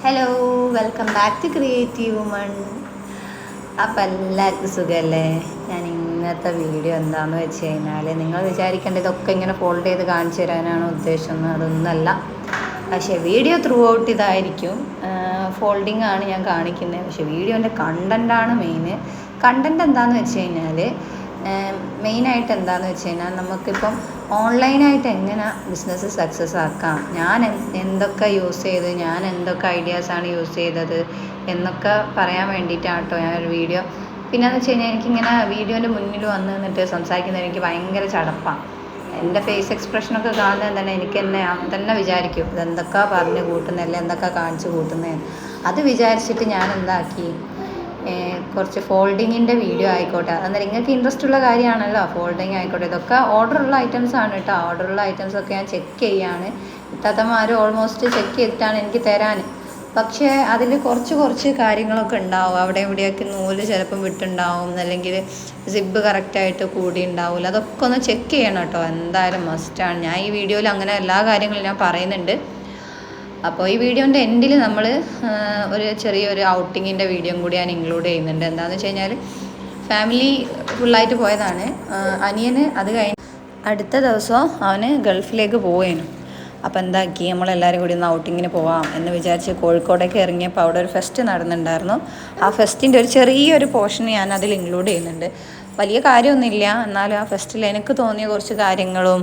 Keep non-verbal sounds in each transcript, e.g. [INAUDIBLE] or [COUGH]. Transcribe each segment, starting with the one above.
Hello welcome back to creative woman അപ്പം എല്ലാവർക്കും സുഖമല്ലേ ഞാൻ ഇന്നത്തെ വീഡിയോ എന്താണെന്ന് വെച്ച് കഴിഞ്ഞാൽ നിങ്ങൾ വിചാരിക്കേണ്ട ഇതൊക്കെ ഇങ്ങനെ ഫോൾഡ് ചെയ്ത് കാണിച്ചു തരാനാണ് ഉദ്ദേശം അതൊന്നല്ല പക്ഷേ വീഡിയോ ത്രൂ ഔട്ട് ഇതായിരിക്കും ഫോൾഡിങ് ആണ് ഞാൻ കാണിക്കുന്നത് പക്ഷേ വീഡിയോന്റെ കണ്ടന്റാണ് മെയിൻ കണ്ടന്റ് എന്താണെന്ന് വെച്ച് കഴിഞ്ഞാൽ മെയിനായിട്ട് എന്താണെന്ന് വെച്ച് കഴിഞ്ഞാൽ നമുക്കിപ്പം ഓൺലൈനായിട്ട് എങ്ങനെ ബിസിനസ് സക്സസ് ആക്കാം? ഞാൻ എന്തൊക്കെ യൂസ് ചെയ്ത് ഞാൻ എന്തൊക്കെ ഐഡിയാസാണ് യൂസ് ചെയ്തത് എന്നൊക്കെ പറയാൻ വേണ്ടിയിട്ടാണ് കേട്ടോ ഞാനൊരു വീഡിയോ. പിന്നെയെന്ന് വെച്ച് കഴിഞ്ഞാൽ എനിക്കിങ്ങനെ വീഡിയോന്റെ മുന്നിൽ വന്ന് നിന്നിട്ട് സംസാരിക്കുന്നത് എനിക്ക് ഭയങ്കര ചടപ്പാണ് എന്റെ ഫേസ് എക്സ്പ്രഷനൊക്കെ കാണുന്നത് തന്നെ എനിക്ക് തന്നെ ഞാൻ തന്നെ വിചാരിക്കും ഇതെന്തൊക്കെ പറഞ്ഞ് കൂട്ടുന്നതല്ലേ എന്തൊക്കെ കാണിച്ച് കൂട്ടുന്നത് അത് വിചാരിച്ചിട്ട് ഞാൻ എന്താക്കി? കുറച്ച് ഫോൾഡിങ്ങിന്റെ വീഡിയോ ആയിക്കോട്ടെ. അന്നേരം നിങ്ങൾക്ക് ഇൻട്രസ്റ്റ് ഉള്ള കാര്യമാണല്ലോ ഫോൾഡിങ് ആയിക്കോട്ടെ. ഇതൊക്കെ ഓർഡറുള്ള ഐറ്റംസ് ആണ് കേട്ടോ. ഓർഡറുള്ള ഐറ്റംസ് ഒക്കെ ഞാൻ ചെക്ക് ചെയ്യാണ്. ഇത്താത്തമാർ ഓൾമോസ്റ്റ് ചെക്ക് ചെയ്തിട്ടാണ് എനിക്ക് തരാൻ പക്ഷേ അതിൽ കുറച്ച് കുറച്ച് കാര്യങ്ങളൊക്കെ ഉണ്ടാവും. അവിടെ ഇവിടെയൊക്കെ നൂൽ ചിലപ്പം വിട്ടുണ്ടാവും. അല്ലെങ്കിൽ സിബ് കറക്റ്റായിട്ട് കൂടി ഉണ്ടാവില്ല അതൊക്കെ ഒന്ന് ചെക്ക് ചെയ്യണം കേട്ടോ. എന്തായാലും മസ്റ്റാണ് ഞാൻ ഈ വീഡിയോയിൽ അങ്ങനെ എല്ലാ കാര്യങ്ങളും ഞാൻ പറയുന്നുണ്ട്. അപ്പോൾ ഈ വീഡിയോന്റെ എൻഡിൽ നമ്മൾ ഒരു ചെറിയൊരു ഔട്ടിങ്ങിന്റെ വീഡിയോ കൂടി ഞാൻ ഇൻക്ലൂഡ് ചെയ്യുന്നുണ്ട്. എന്താണെന്ന് വെച്ച് കഴിഞ്ഞാൽ ഫാമിലി ഫുള്ളായിട്ട് പോയതാണ്. അനിയന് അത് കഴിഞ്ഞ് അടുത്ത ദിവസം അവന് ഗൾഫിലേക്ക് പോവേനു. അപ്പോൾ എന്താക്കി നമ്മളെല്ലാവരും കൂടി ഒന്ന് ഔട്ടിങ്ങിന് പോവാം എന്ന് വിചാരിച്ച് കോഴിക്കോടേക്ക് ഇറങ്ങിയപ്പോൾ അവിടെ ഒരു ഫെസ്റ്റ് നടന്നിട്ടുണ്ടായിരുന്നു ആ ഫെസ്റ്റിന്റെ ഒരു ചെറിയൊരു പോർഷൻ ഞാൻ അതിൽ ഇൻക്ലൂഡ് ചെയ്യുന്നുണ്ട്. വലിയ കാര്യമൊന്നുമില്ല. എന്നാലും ആ ഫെസ്റ്റിൽ എനിക്ക് തോന്നിയ കുറച്ച് കാര്യങ്ങളും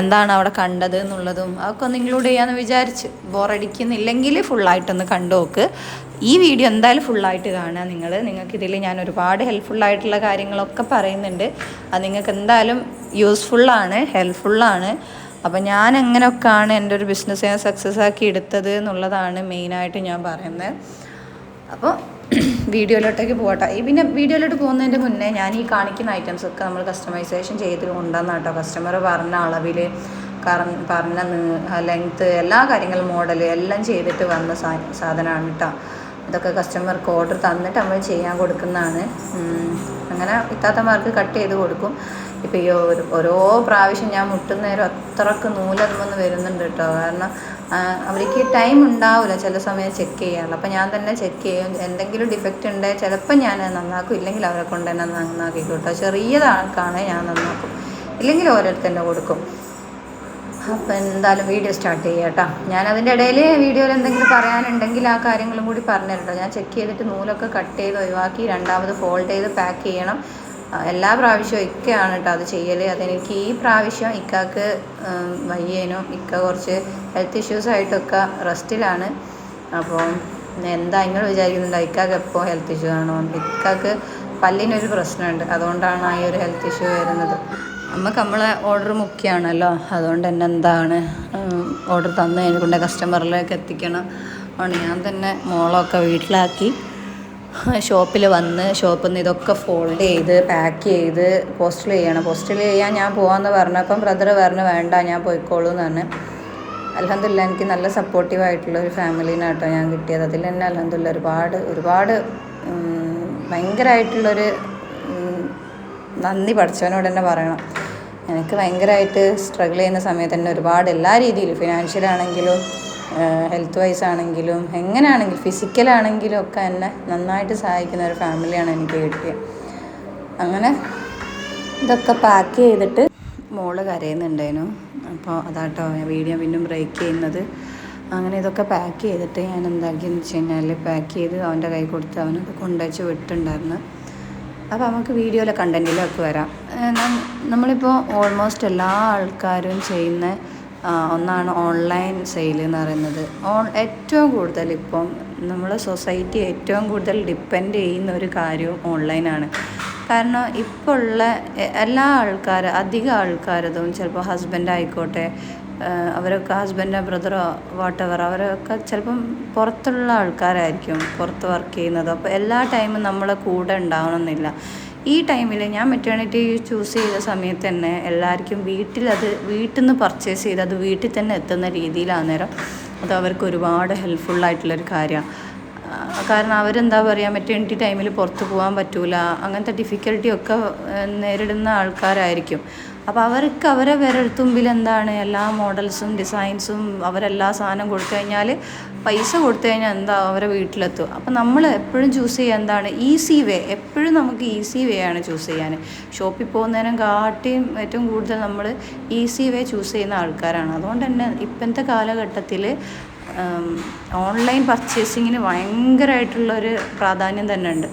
എന്താണ് അവിടെ കണ്ടത് എന്നുള്ളതും അതൊക്കെ ഒന്ന് ഇൻക്ലൂഡ് ചെയ്യാമെന്ന് വിചാരിച്ച്. ബോറടിക്കുന്നില്ലെങ്കിൽ ഫുള്ളായിട്ടൊന്ന് കണ്ടു നോക്ക്. ഈ വീഡിയോ എന്തായാലും ഫുള്ളായിട്ട് കാണുക നിങ്ങൾ. നിങ്ങൾക്ക് ഇതിൽ ഞാൻ ഒരുപാട് ഹെൽപ്ഫുള്ളായിട്ടുള്ള കാര്യങ്ങളൊക്കെ പറയുന്നുണ്ട്. അത് നിങ്ങൾക്ക് എന്തായാലും യൂസ്ഫുള്ളാണ് ഹെൽപ്ഫുള്ളാണ് അപ്പോൾ ഞാൻ എങ്ങനെയൊക്കെയാണ് എന്റെ ഒരു ബിസിനസ് ഞാൻ സക്സസ് ആക്കി എടുത്തത് എന്നുള്ളതാണ് മെയിനായിട്ട് ഞാൻ പറയുന്നത്. അപ്പോൾ വീഡിയോയിലോട്ടേക്ക് പോകട്ടെ. ഈ പിന്നെ വീഡിയോയിലോട്ട് പോകുന്നതിന്റെ മുന്നേ ഞാൻ ഈ കാണിക്കുന്ന ഐറ്റംസ് ഒക്കെ നമ്മൾ കസ്റ്റമൈസേഷൻ ചെയ്ത് കൊണ്ടുവന്ന കേട്ടോ. കസ്റ്റമർ പറഞ്ഞ അളവിൽ പറഞ്ഞ ലെങ്ത്ത് എല്ലാ കാര്യങ്ങളും മോഡൽ എല്ലാം ചെയ്തിട്ട് വന്ന സാധനമാണ് കേട്ടോ അതൊക്കെ കസ്റ്റമർക്ക് ഓർഡർ തന്നിട്ട് നമ്മൾ ചെയ്യാൻ കൊടുക്കുന്നതാണ്. അങ്ങനെ ഇത്താത്തമാർക്ക് കട്ട് ചെയ്ത് കൊടുക്കും. ഇപ്പോൾ ഈ ഓരോ പ്രാവശ്യം ഞാൻ മുട്ടുന്നേരം അത്രയ്ക്ക് നൂലതുമെന്ന് വരുന്നുണ്ട് കേട്ടോ കാരണം അവർക്ക് ടൈം ഉണ്ടാവില്ല ചില സമയം ചെക്ക് ചെയ്യാനുള്ള. അപ്പം ഞാൻ തന്നെ ചെക്ക് ചെയ്യും. എന്തെങ്കിലും ഡിഫക്റ്റ് ഉണ്ടെങ്കിൽ ചിലപ്പോൾ ഞാൻ നന്നാക്കും. ഇല്ലെങ്കിൽ അവരെ കൊണ്ട് തന്നെ നന്നാക്കി കേട്ടോ ചെറിയതാൾക്കാണ് ഞാൻ നന്നാക്കും. ഇല്ലെങ്കിൽ ഓരോരുത്തർ തന്നെ കൊടുക്കും. അപ്പം എന്തായാലും വീഡിയോ സ്റ്റാർട്ട് ചെയ്യാം കേട്ടോ. ഞാൻ അതിന്റെ ഇടയിൽ വീഡിയോയിൽ എന്തെങ്കിലും പറയാനുണ്ടെങ്കിൽ ആ കാര്യങ്ങളും കൂടി പറഞ്ഞു പറഞ്ഞുതരട്ടോ ഞാൻ ചെക്ക് ചെയ്തിട്ട് നൂലൊക്കെ കട്ട് ചെയ്ത് ഒഴിവാക്കി രണ്ടാമത് ഫോൾഡ് ചെയ്ത് പാക്ക് ചെയ്യണം. എല്ലാ പ്രാവശ്യവും ഇക്കയാണ് കേട്ടോ അത് ചെയ്യൽ അതെനിക്ക് ഈ പ്രാവശ്യം ഇക്കാക്ക് വയ്യേനും ഇക്ക കുറച്ച് ഹെൽത്ത് ഇഷ്യൂസ് ആയിട്ടൊക്കെ റെസ്റ്റിലാണ് അപ്പോൾ എന്താ നിങ്ങൾ വിചാരിക്കുന്നുണ്ടോ? ഇക്കാക്ക് എപ്പോൾ ഹെൽത്ത് ഇഷ്യൂ ആണോ? ഇക്കാക്ക് പല്ലിനൊരു പ്രശ്നമുണ്ട് അതുകൊണ്ടാണ് ആ ഒരു ഹെൽത്ത് ഇഷ്യൂ വരുന്നത്. നമുക്ക് നമ്മളെ ഓർഡർ മുഖ്യമാണല്ലോ അതുകൊണ്ട് തന്നെ എന്താണ് ഓർഡർ തന്നു കൊണ്ട് കസ്റ്റമറിലേക്ക് എത്തിക്കണം. അതുകൊണ്ട് ഞാൻ തന്നെ മോളൊക്കെ വീട്ടിലാക്കി. ഷോപ്പിൽ വന്ന് ഷോപ്പിൽ നിന്ന് ഇതൊക്കെ ഫോൾഡ് ചെയ്ത് പാക്ക് ചെയ്ത് പോസ്റ്റൽ ചെയ്യണം. പോസ്റ്റൽ ചെയ്യാൻ ഞാൻ പോകാമെന്ന് പറഞ്ഞപ്പം ബ്രദർ പറഞ്ഞു വേണ്ട ഞാൻ പോയിക്കോളൂ എന്ന് പറഞ്ഞു. അലഹമില്ല എനിക്ക് നല്ല സപ്പോർട്ടീവ് ആയിട്ടുള്ള ഒരു ഫാമിലിനാട്ടോ ഞാൻ കിട്ടിയത്. അതിൽ തന്നെ അലഹമില്ല ഒരുപാട് ഒരുപാട് ഭയങ്കരമായിട്ടുള്ളൊരു നന്ദി പഠിച്ചവനോട് തന്നെ പറയണം. എനിക്ക് ഭയങ്കരമായിട്ട് സ്ട്രഗിൾ ചെയ്യുന്ന സമയത്ത് തന്നെ ഒരുപാട് എല്ലാ രീതിയിലും ഫിനാൻഷ്യലാണെങ്കിലും ഹെൽത്ത് വൈസ് ആണെങ്കിലും എങ്ങനെയാണെങ്കിലും ഫിസിക്കലാണെങ്കിലും ഒക്കെ എന്നെ നന്നായിട്ട് സഹായിക്കുന്ന ഒരു ഫാമിലിയാണ് എനിക്ക് കിട്ടിയത് അങ്ങനെ ഇതൊക്കെ പാക്ക് ചെയ്തിട്ട് മോൾ കരയുന്നുണ്ടായിരുന്നു. അപ്പോൾ അതാട്ടോ വീഡിയോ വീണ്ടും ബ്രേക്ക് ചെയ്യുന്നത്. അങ്ങനെ ഇതൊക്കെ പാക്ക് ചെയ്തിട്ട് ഞാൻ എന്താക്കിയെന്ന് വെച്ച് കഴിഞ്ഞാൽ പാക്ക് ചെയ്ത് അവന്റെ കൈ കൊടുത്ത് അവനൊക്കെ കൊണ്ടുവച്ച് വിട്ടിട്ടുണ്ടായിരുന്നു. അപ്പോൾ നമുക്ക് വീഡിയോയിലെ കണ്ടന്റിലൊക്കെ വരാം. നമ്മളിപ്പോൾ ഓൾമോസ്റ്റ് എല്ലാ ആൾക്കാരും ചെയ്യുന്ന ഒന്നാണ് ഓൺലൈൻ സെയിൽ എന്ന് പറയുന്നത്. ഓൺ ഏറ്റവും കൂടുതൽ ഇപ്പം നമ്മൾ സൊസൈറ്റി ഏറ്റവും കൂടുതൽ ഡിപ്പെൻഡ് ചെയ്യുന്ന ഒരു കാര്യവും ഓൺലൈനാണ് കാരണം ഇപ്പോൾ ഉള്ള എല്ലാ ആൾക്കാർ അധികം ആൾക്കാരതും ചിലപ്പോൾ ഹസ്ബൻഡ് ആയിക്കോട്ടെ അവരൊക്കെ ഹസ്ബൻഡോ ബ്രദറോ വാട്ടെവർ അവരൊക്കെ ചിലപ്പം പുറത്തുള്ള ആൾക്കാരായിരിക്കും പുറത്ത് വർക്ക് ചെയ്യുന്നത്. അപ്പോൾ എല്ലാ ടൈമും നമ്മളെ കൂടെ ഉണ്ടാവണമെന്നില്ല ഈ ടൈമിൽ ഞാൻ മെറ്റേണിറ്റി ചൂസ് ചെയ്ത സമയത്ത് തന്നെ എല്ലാവർക്കും വീട്ടിലത് വീട്ടിൽ നിന്ന് പർച്ചേസ് ചെയ്ത് അത് വീട്ടിൽ തന്നെ എത്തുന്ന രീതിയിലാണ് നേരം അത് അവർക്ക് ഒരുപാട് ഹെൽപ്ഫുള്ളായിട്ടുള്ളൊരു കാര്യമാണ് കാരണം അവരെന്താ പറയുക മെറ്റേണിറ്റി ടൈമിൽ പുറത്ത് പോകാൻ പറ്റൂല. അങ്ങനത്തെ ഡിഫിക്കൽട്ടി ഒക്കെ നേരിടുന്ന ആൾക്കാരായിരിക്കും. അപ്പോൾ അവർക്ക് അവരെ വിരൽത്തുമ്പിൽ എന്താണ് എല്ലാ മോഡൽസും ഡിസൈൻസും അവരെല്ലാ സാധനം കൊടുത്തു കഴിഞ്ഞാൽ പൈസ കൊടുത്തു കഴിഞ്ഞാൽ എന്താ അവരെ വീട്ടിലെത്തും അപ്പം നമ്മൾ എപ്പോഴും ചൂസ് ചെയ്യുക എന്താണ്? ഈസി വേ എപ്പോഴും നമുക്ക് ഈസി വേ ആണ് ചൂസ് ചെയ്യാൻ. ഷോപ്പിൽ പോകുന്നതിനും കാട്ടിയും ഏറ്റവും കൂടുതൽ നമ്മൾ ഈസി വേ ചൂസ് ചെയ്യുന്ന ആൾക്കാരാണ്. അതുകൊണ്ട് തന്നെ ഇപ്പോഴത്തെ കാലഘട്ടത്തിൽ ഓൺലൈൻ പർച്ചേസിങ്ങിന് ഭയങ്കരമായിട്ടുള്ളൊരു പ്രാധാന്യം തന്നെ ഉണ്ട്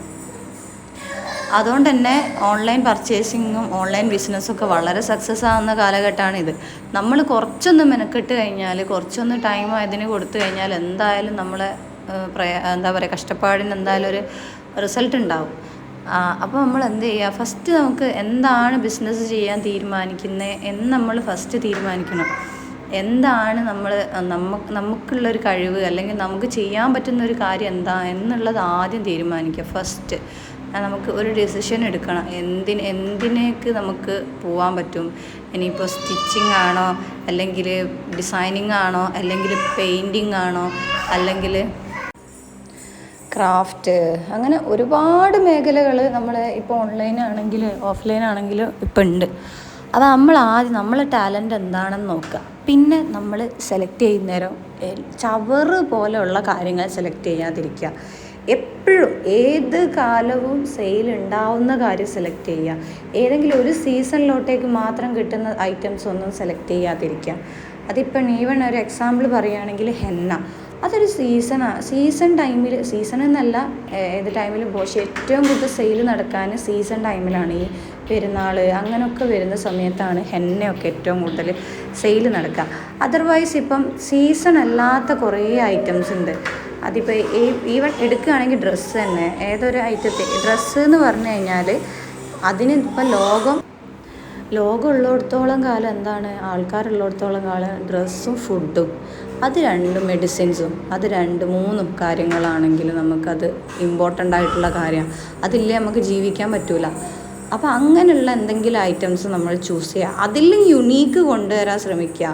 അതുകൊണ്ട് തന്നെ ഓൺലൈൻ പർച്ചേസിങ്ങും ഓൺലൈൻ ബിസിനസ്സും ഒക്കെ വളരെ സക്സസ് ആവുന്ന കാലഘട്ടമാണ് ഇത് നമ്മൾ കുറച്ചൊന്ന് മെനക്കെട്ട് കഴിഞ്ഞാൽ കുറച്ചൊന്ന് ടൈം അതിന് കൊടുത്തു കഴിഞ്ഞാൽ എന്തായാലും നമ്മളെ എന്താ പറയുക കഷ്ടപ്പാടിന് എന്തായാലും ഒരു റിസൾട്ട് ഉണ്ടാവും. അപ്പോൾ നമ്മൾ എന്ത് ചെയ്യുക ഫസ്റ്റ് നമുക്ക് എന്താണ് ബിസിനസ് ചെയ്യാൻ തീരുമാനിക്കുന്നത് എന്ന് നമ്മൾ ഫസ്റ്റ് തീരുമാനിക്കണം. എന്താണ് നമ്മൾ നമുക്ക് നമുക്കുള്ളൊരു കഴിവ് അല്ലെങ്കിൽ നമുക്ക് ചെയ്യാൻ പറ്റുന്ന ഒരു കാര്യം എന്താ എന്നുള്ളത് ആദ്യം തീരുമാനിക്കുക ഫസ്റ്റ് നമുക്ക് ഒരു ഡിസിഷൻ എടുക്കണം. എന്തിന് എന്തിനേക്ക് നമുക്ക് പോകാൻ പറ്റും? ഇനിയിപ്പോൾ സ്റ്റിച്ചിങ് ആണോ? അല്ലെങ്കിൽ ഡിസൈനിങ് ആണോ? അല്ലെങ്കിൽ പെയിന്റിങ് ആണോ? അല്ലെങ്കിൽ ക്രാഫ്റ്റ് അങ്ങനെ ഒരുപാട് മേഖലകൾ നമ്മൾ ഇപ്പോൾ ഓൺലൈൻ ആണെങ്കിൽ ഓഫ്ലൈൻ ആണെങ്കിൽ ഇപ്പം ഉണ്ട്. അത് നമ്മൾ ആദ്യം നമ്മളെ ടാലന്റ് എന്താണെന്ന് നോക്കുക. പിന്നെ നമ്മൾ സെലക്ട് ചെയ്യുന്നേരം ചവറ് പോലെയുള്ള കാര്യങ്ങൾ സെലക്ട് ചെയ്യാതിരിക്കുക. എപ്പോഴും ഏത് കാലവും സെയിൽ ഉണ്ടാവുന്ന കാര്യം സെലക്ട് ചെയ്യുക. ഏതെങ്കിലും ഒരു സീസണിലോട്ടേക്ക് മാത്രം കിട്ടുന്ന ഐറ്റംസ് ഒന്നും സെലക്ട് ചെയ്യാതിരിക്കുക. അതിപ്പം ഈവൺ ഒരു എക്സാമ്പിൾ പറയുകയാണെങ്കിൽ ഹെന്ന. അതൊരു സീസണാണ് സീസൺ ടൈമിൽ സീസൺ എന്നല്ല ഏത് ടൈമിലും പക്ഷേ ഏറ്റവും കൂടുതൽ സെയിൽ നടക്കാൻ സീസൺ ടൈമിലാണ് ഈ പെരുന്നാൾ അങ്ങനെയൊക്കെ വരുന്ന സമയത്താണ് ഹെന്നയൊക്കെ ഏറ്റവും കൂടുതൽ സെയിൽ നടക്കുക. അതർവൈസ് ഇപ്പം സീസൺ അല്ലാത്ത കുറേ ഐറ്റംസ് ഉണ്ട്. അതിപ്പോൾ ഈ ഈവൻ എടുക്കുകയാണെങ്കിൽ ഡ്രസ്സ് തന്നെ ഏതൊരു ഐറ്റത്തെ ഡ്രസ്സ് എന്ന് പറഞ്ഞു കഴിഞ്ഞാൽ അതിന് ഇപ്പം ലോകം ലോകം ഉള്ളിടത്തോളം കാലം എന്താണ് ആൾക്കാരുള്ളിടത്തോളം കാലം ഡ്രസ്സും ഫുഡും അത് രണ്ടും മെഡിസിൻസും അത് രണ്ട് മൂന്നും കാര്യങ്ങളാണെങ്കിൽ നമുക്കത് ഇമ്പോർട്ടന്റ് ആയിട്ടുള്ള കാര്യമാണ്. അതില്ലേ നമുക്ക് ജീവിക്കാൻ പറ്റൂല. അപ്പോൾ അങ്ങനെയുള്ള എന്തെങ്കിലും ഐറ്റംസ് നമ്മൾ ചൂസ് ചെയ്യുക. അതിലും യുണീക്ക് കൊണ്ടുവരാൻ ശ്രമിക്കുക.